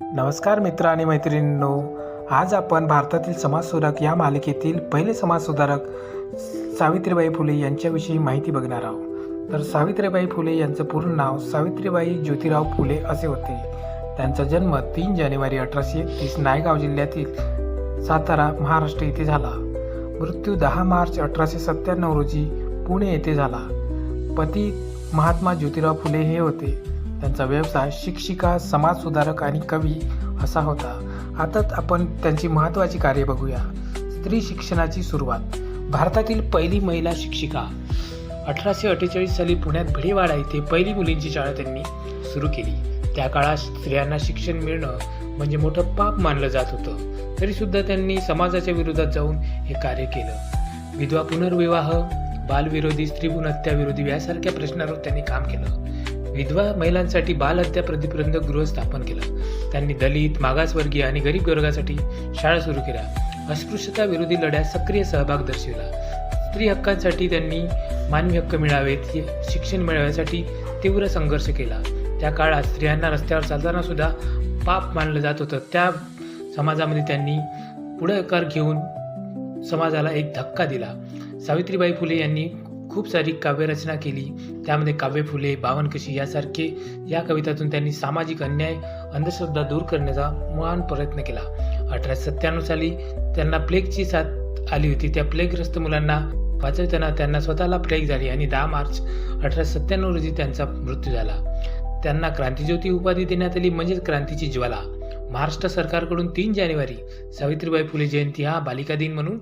नमस्कार मित्र आणि मैत्रिणींनो. आज आपण भारतातील समाजसुधारक या मालिकेतील पहिले समाजसुधारक सावित्रीबाई फुले यांच्याविषयी माहिती बघणार आहोत. तर सावित्रीबाई फुले यांचं पूर्ण नाव सावित्रीबाई ज्योतिराव फुले असे होते. त्यांचा जन्म तीन जानेवारी अठराशे एकतीस नायगाव जिल्ह्यातील सातारा महाराष्ट्र येथे झाला. मृत्यू दहा मार्च अठराशे सत्त्याण्णव रोजी पुणे येथे झाला. पती महात्मा ज्योतिराव फुले हे होते. त्यांचा व्यवसाय शिक्षिका समाजसुधारक आणि कवी असा होता. आता आपण त्यांची महत्त्वाची कार्य बघूया. स्त्री शिक्षणाची सुरुवात. भारतातील पहिली महिला शिक्षिका. अठराशे अठ्ठेचाळीस साली पुण्यात भिडेवाडा येथे पहिली मुलींची शाळा त्यांनी सुरू केली. त्या काळात स्त्रियांना शिक्षण मिळणं म्हणजे मोठं पाप मानलं जात होतं. तरीसुद्धा त्यांनी समाजाच्या विरोधात जाऊन हे कार्य केलं. विधवा पुनर्विवाह बालविरोधी स्त्री हत्याविरोधी यासारख्या प्रश्नांवर त्यांनी काम केलं. विधवा महिलांसाठी बालहत्या प्रतिबंधक गृह स्थापन केलं. त्यांनी दलित मागासवर्गीय आणि गरीब वर्गासाठी शाळा सुरू केल्या. अस्पृश्यता विरोधी लढ्यात सक्रिय सहभाग दर्शविला. स्त्री हक्कांसाठी त्यांनी मानवी हक्क मिळावेत शिक्षण मिळवण्यासाठी तीव्र संघर्ष केला. त्या काळात स्त्रियांना रस्त्यावर चालताना सुद्धा पाप मानलं जात होतं. त्या समाजामध्ये त्यांनी पुढाकार घेऊन समाजाला एक धक्का दिला. सावित्रीबाई फुले यांनी खूप सारी काव्यरचना केली. त्यामध्ये काव्य फुले भावनकशी यासारखे या कवितातून त्यांनी सामाजिक अन्याय अंधश्रद्धा दूर करण्याचा महान प्रयत्न केला. अठराशे सत्त्याण्णव साली त्यांना प्लेगची साथ आली होती. त्या प्लेगग्रस्त मुलांना वाचवताना त्यांना स्वतःला प्लेग झाली आणि दहा मार्च अठराशे सत्त्याण्णव रोजी त्यांचा मृत्यू झाला. त्यांना क्रांतीज्योती उपाधी देण्यात आली म्हणजेच क्रांतीची ज्वाला. महाराष्ट्र सरकारकडून तीन जानेवारी सावित्रीबाई फुले जयंती हा बालिका दिन म्हणून